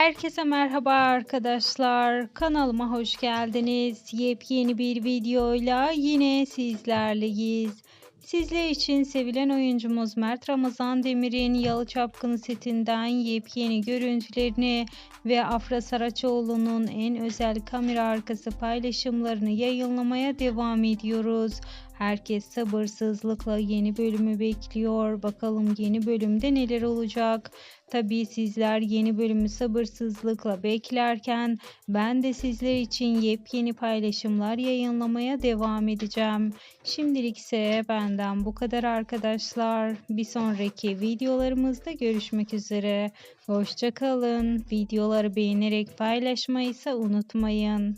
Herkese merhaba arkadaşlar. Kanalıma hoş geldiniz. Yepyeni bir videoyla yine sizlerleyiz. Sizler için sevilen oyuncumuz Mert Ramazan Demir'in Yalı Çapkını setinden yepyeni görüntülerini ve Afra Saraçoğlu'nun en özel kamera arkası paylaşımlarını yayınlamaya devam ediyoruz. Herkes sabırsızlıkla yeni bölümü bekliyor. Bakalım yeni bölümde neler olacak? Tabii sizler yeni bölümü sabırsızlıkla beklerken ben de sizler için yepyeni paylaşımlar yayınlamaya devam edeceğim. Şimdilik ise benden bu kadar arkadaşlar. Bir sonraki videolarımızda görüşmek üzere. Hoşçakalın. Videoları beğenerek paylaşmayı ise unutmayın.